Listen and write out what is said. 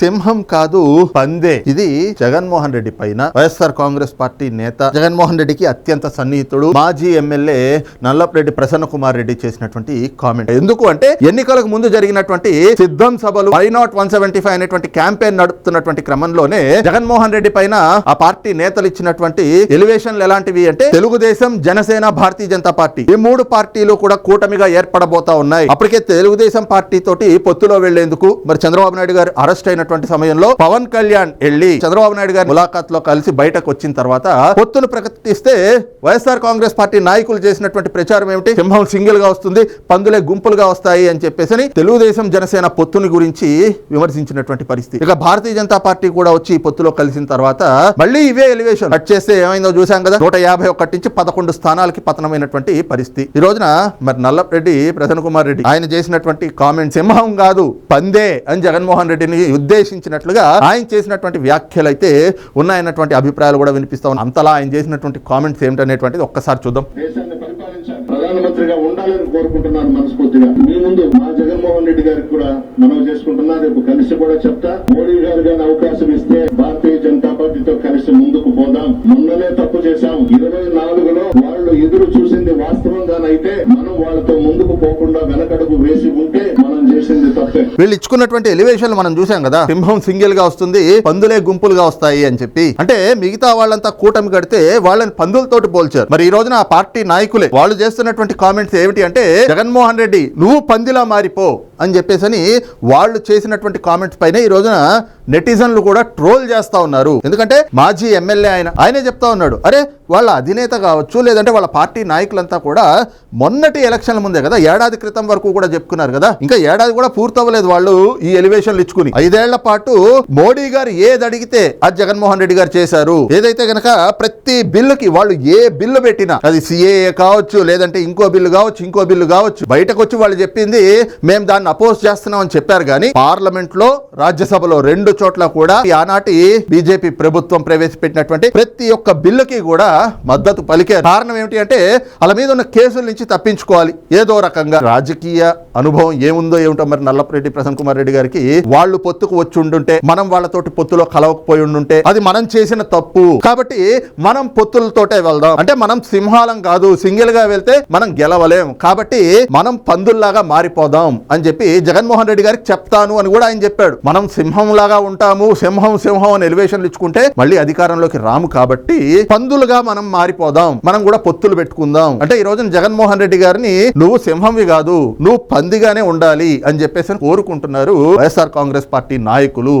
సింహం కాదు పందే. ఇది జగన్మోహన్ రెడ్డి పైన వైఎస్ఆర్ కాంగ్రెస్ పార్టీ నేత జగన్మోహన్ రెడ్డికి అత్యంత సన్నిహితుడు మాజీ ఎమ్మెల్యే నల్లపరెడ్డి ప్రసన్న కుమార్ రెడ్డి చేసినటువంటి కామెంట్. ఎందుకు అంటే ఎన్నికలకు ముందు జరిగినటువంటి సిద్ధం సభలు why not one seventy five అనేటువంటి క్యాంపెయిన్ నడుపుతున్నటువంటి క్రమంలోనే జగన్మోహన్ రెడ్డి పైన ఆ పార్టీ నేతలు ఇచ్చినటువంటి ఎలివేషన్లు ఎలాంటివి అంటే తెలుగుదేశం జనసేన భారతీయ జనతా పార్టీ. ఈ మూడు పార్టీలు కూడా కూటమిగా ఏర్పడబోతా ఉన్నాయి. అప్పటికే తెలుగుదేశం పార్టీ తోటి పొత్తులో వెళ్ళేందుకు మరి చంద్రబాబు నాయుడు గారు అరెస్ట్ అయినటువంటి సమయంలో పవన్ కళ్యాణ్ వెళ్ళి చంద్రబాబు నాయుడు గారి ములాఖాత్లో కలిసి బయటకు వచ్చిన తర్వాత పొత్తును ప్రకటిస్తే వైఎస్ఆర్ కాంగ్రెస్ పార్టీ నాయకులు చేసినటువంటి ప్రచారం ఏమిటి? సింహం సింగిల్గా వస్తుంది పందులే గుంపులుగా వస్తాయి అని చెప్పేసి తెలుగుదేశం జనసేన పొత్తుని గురించి విమర్శించినటువంటి పరిస్థితి. ఇక భారతీయ జనతా పార్టీ కూడా వచ్చి పొత్తులో కలిసిన తర్వాత మళ్ళీ ఇవే ఎలివేషన్ కట్ చేస్తే ఏమైందో చూసాం కదా? నూట యాభై ఒకటి నుంచి పదకొండు స్థానాలకి పతనమైనటువంటి పరిస్థితి. ఈ రోజున మరి నల్లరెడ్డి ప్రసన్న కుమార్ రెడ్డి ఆయన చేసినటువంటి కామెంట్ సింహం కాదు పందే అని జగన్మోహన్ రెడ్డిని ఉద్దేశించినట్లుగా ఆయన చేసినటువంటి వ్యాఖ్యలు అయితే ఉన్నాయన్నటువంటి అభిప్రాయాలు కూడా వినిపిస్తా అంతలా ఆయన చేసినటువంటి కామెంట్స్ ఏమిటనేటువంటిది ఒక్కసారి చూద్దాం. ప్రధానమంత్రిగా ఉండాలని కోరుకుంటున్నాను మనస్ఫూర్తిగా. మీ ముందు మా జగన్మోహన్ రెడ్డి గారికి కూడా మనవి చేసుకుంటున్నా రేపు కలిసి కూడా చెప్తా. మోడీ గారు కానీ అవకాశం ఇస్తే భారతీయ జనతా పార్టీతో కలిసి ముందుకు పోదాం. మొన్ననే తప్పు చేశాం. ఇరవై నాలుగులో వాళ్ళు ఎదురు చూసింది వాస్తవంగానైతే మనం వాళ్ళతో ముందుకు పోకుండా వెనకడుగు వేసి ఉంటే మన వీళ్ళు ఇచ్చుకున్నటువంటి ఎలివేషన్లు మనం చూసాం కదా. సింహం సింగిల్గా వస్తుంది పందులే గుంపులుగా వస్తాయి అని చెప్పి. అంటే మిగతా వాళ్ళంతా కూటమి కడితే వాళ్ళని పందులతోటి పోల్చారు. మరి ఈ రోజున ఆ పార్టీ నాయకులే వాళ్ళు చేస్తున్నటువంటి కామెంట్స్ ఏమిటి అంటే జగన్మోహన్ రెడ్డి నువ్వు పందిలా మారిపో అని చెప్పేసి వాళ్ళు చేసినటువంటి కామెంట్స్ పైన ఈ రోజున నెటిజన్లు కూడా ట్రోల్ చేస్తా ఉన్నారు. ఎందుకంటే మాజీ ఎమ్మెల్యే ఆయన ఆయనే చెప్తా ఉన్నాడు అరే వాళ్ళ అధినేత కావచ్చు లేదంటే వాళ్ళ పార్టీ నాయకులంతా కూడా మొన్నటి ఎలక్షన్ల ముందే కదా ఏడాది క్రితం వరకు కూడా చెప్పుకున్నారు కదా ఇంకా ఏడాది కూడా పూర్తవ్వలేదు వాళ్ళు ఈ ఎలివేషన్లు ఇచ్చుకుని. ఐదేళ్ళ పాటు మోడీ గారు ఏది అడిగితే అది జగన్మోహన్ రెడ్డి గారు చేశారు. ఏదైతే గనక ప్రతి బిల్లుకి వాళ్ళు ఏ బిల్లు పెట్టినా అది సిఏఏ కావచ్చు లేదంటే ఇంకో బిల్లు కావచ్చు ఇంకో బిల్లు కావచ్చు బయటకు వచ్చి వాళ్ళు చెప్పింది మేము దాన్ని అపోజ్ చేస్తున్నాం అని చెప్పారు కానీ పార్లమెంట్లో రాజ్యసభలో రెండు చోట్ల కూడా ఆనాటి బీజేపీ ప్రభుత్వం ప్రవేశపెట్టినటువంటి ప్రతి ఒక్క బిల్లుకి కూడా మద్దతు పలికారు కారణం ఏమిటి అంటే వాళ్ళ మీద ఉన్న కేసుల నుంచి తప్పించుకోవాలి. ఏదో రకంగా రాజకీయ అనుభవం ఏముందో ఏమిటో మరి నల్లపరెడ్డి ప్రసన్న కుమార్ రెడ్డి గారికి వాళ్ళు పొత్తుకు వచ్చి ఉండుంటే మనం వాళ్ళతోటి పొత్తులో కలవకపోయి ఉండుంటే అది మనం చేసిన తప్పు. కాబట్టి మనం పొత్తులతోటే వెళ్దాం. అంటే మనం సింహాలం కాదు సింగిల్గా వెళ్తే మనం గెలవలేం. కాబట్టి మనం పందుల్లాగా మారిపోదాం అని చెప్పి జగన్మోహన్ రెడ్డి గారికి చెప్తాను అని కూడా ఆయన చెప్పాడు. మనం సింహం లాగా ఉంటాము సింహం సింహం అని ఎలివేషన్లు ఇచ్చుకుంటే మళ్ళీ అధికారంలోకి రాము కాబట్టి పందులుగా మనం మారిపోదాం. మనం కూడా పొత్తులు పెట్టుకుందాం. అంటే ఈ రోజున జగన్మోహన్ రెడ్డి గారిని నువ్వు సింహంవి కాదు నువ్వు పందిగానే ఉండాలి అని చెప్పేసి కోరుకుంటున్నారు వైఎస్ఆర్ కాంగ్రెస్ పార్టీ నాయకులు.